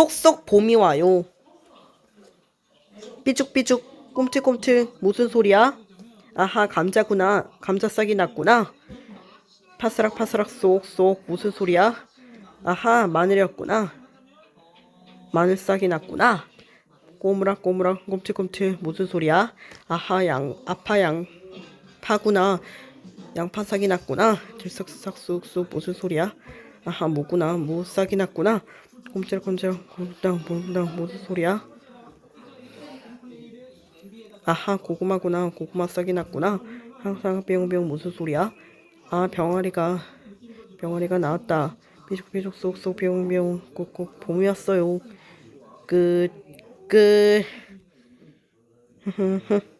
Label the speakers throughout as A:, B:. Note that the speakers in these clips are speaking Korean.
A: 쏙쏙 봄이 와요. 삐죽삐죽 꼼틀꼼틀 무슨 소리야? 아하 감자구나. 감자 싹이 났구나. 파스락 파스락 쏙쏙 무슨 소리야? 아하 마늘이었구나. 마늘 싹이 났구나. 꼬무락 꼬무락 꼼틀꼼틀 무슨 소리야? 아하 양 아파 양 파구나. 양파 싹이 났구나. 들썩썩 쑥쑥 무슨 소리야? 아하 뭐구나. 무 싹이 났구나. 꼼질꼼질 꼼당 꼼당 무슨 소리야? 아하 고구마구나. 고구마 싹이 났구나. 항상 뿅뿅 무슨 소리야? 아 병아리가 병아리가 나왔다. 삐죽삐죽 쏙쏙 뿅뿅 꼭꼭 봄이 왔어요. 끝 끝.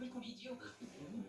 A: avec une